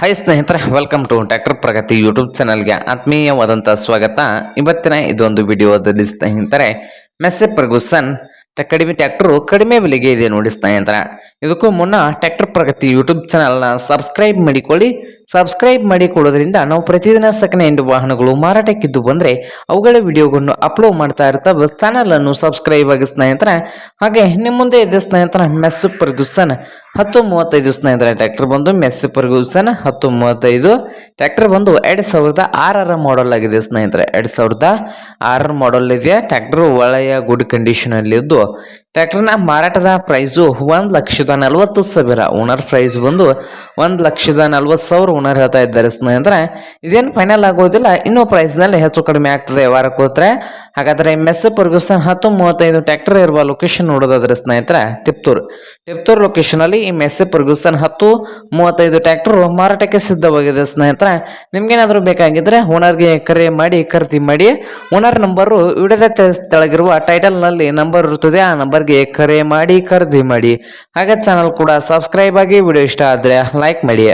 Hi ಸ್ನೇಹಿತರೆ welcome to tractor Pragati YouTube ಚಾನಲ್ಗೆ ಆತ್ಮೀಯವಾದಂಥ ಸ್ವಾಗತ. ಇವತ್ತಿನ ಇದೊಂದು ವಿಡಿಯೋದಲ್ಲಿ ಸ್ನೇಹಿತರೆ ಮೆಸ್ಸೆ ಪ್ರಗುಸನ್ ಕಡಿಮೆ ಟ್ಯಾಕ್ಟ್ರು ಕಡಿಮೆ ಬೆಲೆಗೆ ಇದೆ ನೋಡಿ ಸ್ನೇಹಿತರೆ. ಇದಕ್ಕೂ ಮುನ್ನ ಟ್ಯಾಕ್ಟರ್ ಪ್ರಗತಿ ಯೂಟ್ಯೂಬ್ ಚಾನಲ್ನ ಸಬ್ಸ್ಕ್ರೈಬ್ ಮಾಡಿಕೊಳ್ಳಿ. ಸಬ್ಸ್ಕ್ರೈಬ್ ಮಾಡಿಕೊಳ್ಳೋದ್ರಿಂದ ನಾವು ಪ್ರತಿದಿನ ಸೆಕೆಂಡ್ ಹ್ಯಾಂಡ್ ವಾಹನಗಳು ಮಾರಾಟಕ್ಕಿದ್ದು ಬಂದರೆ ಅವುಗಳ ವಿಡಿಯೋಗಳನ್ನು ಅಪ್ಲೋಡ್ ಮಾಡ್ತಾ ಇರ್ತವೆ. ಚಾನಲನ್ನು ಸಬ್ಸ್ಕ್ರೈಬ್ ಆಗಿ ಸ್ನೇಹಿತರೆ ಹಾಗೆ ನಿಮ್ಮ ಮುಂದೆ ಇದೆ ಸ್ನೇಹಿತರ ಮೆಸ್ ಪರ್ಗುಸನ್ ಹತ್ತು ಮೂವತ್ತೈದು ಸ್ನೇಹಿತರೆ ಟ್ರ್ಯಾಕ್ಟರ್ ಬಂದು ಮೆಸ್ ಪರ್ಗುಸನ್ ಹತ್ತು ಮೂವತ್ತೈದು. ಟ್ರ್ಯಾಕ್ಟರ್ ಬಂದು ಎರಡು ಸಾವಿರದ ಆರರ ಮಾಡೆಲ್ ಆಗಿದೆ ಸ್ನೇಹಿತರೆ. ಎರಡು ಸಾವಿರದ ಆರರ ಮಾಡೆಲ್ ಇದೆ ಟ್ರ್ಯಾಕ್ಟರ್ ಒಳ್ಳೆಯ ಗುಡ್ ಕಂಡೀಷನ್ ಅಲ್ಲಿ ಇದ್ದು ಟ್ರ್ಯಾಕ್ಟರ್ನ ಮಾರಾಟದ ಪ್ರೈಸು ಒಂದು ಲಕ್ಷದ ನಲವತ್ತು ಸಾವಿರ. ಓನರ್ ಪ್ರೈಸ್ ಬಂದು ಒಂದು ಲಕ್ಷದ ನಲವತ್ತು ಸಾವಿರ ಓನರ್ ಹೇಳ್ತಾ ಇದ್ದಾರೆ ಸ್ನೇಹಿತರೆ. ಇದೇನು ಫೈನಲ್ ಆಗೋದಿಲ್ಲ, ಇನ್ನೂ ಪ್ರೈಸ್ನಲ್ಲಿ ಹೆಚ್ಚು ಕಡಿಮೆ ಆಗ್ತದೆ ವಾರಕ್ಕೆ ಹೋದ್ರೆ. ಹಾಗಾದರೆ ಮೆಸ್ ಪರ್ಗುಸನ್ ಹತ್ತು ಮೂವತ್ತೈದು ಟ್ರ್ಯಾಕ್ಟರ್ ಇರುವ ಲೊಕೇಶನ್ ನೋಡೋದಾದ್ರೆ ಸ್ನೇಹಿತರೆ ಟಿಪ್ತೂರ್ ಟಿಪ್ತೂರ್ ಲೊಕೇಶನ್ ಅಲ್ಲಿ ಈ ಮೆಸ್ ಪರ್ಗುಸನ್ ಹತ್ತು ಮೂವತ್ತೈದು ಟ್ರ್ಯಾಕ್ಟರ್ ಮಾರಾಟಕ್ಕೆ ಸಿದ್ಧವಾಗಿದೆ ಸ್ನೇಹಿತರೆ. ನಿಮ್ಗೇನಾದರೂ ಬೇಕಾಗಿದ್ರೆ ಓನರ್ಗೆ ಕರೆ ಮಾಡಿ, ಖರೀದಿ ಮಾಡಿ. ಓನರ್ ನಂಬರು ವಿಡಿಯೋದ ತೆಳಗಿರುವ ಟೈಟಲ್ನಲ್ಲಿ ನಂಬರ್ ಇರುತ್ತದೆ, ಆ ನಂಬರ್ಗೆ ಕರೆ ಮಾಡಿ ಖರೀದಿ ಮಾಡಿ. ಹಾಗೆ ಚಾನಲ್ ಕೂಡ ಸಬ್ಸ್ಕ್ರೈಬ್ ಆಗಿ ವಿಡಿಯೋ ಇಷ್ಟ ಆದರೆ ಲೈಕ್ ಮಾಡಿ.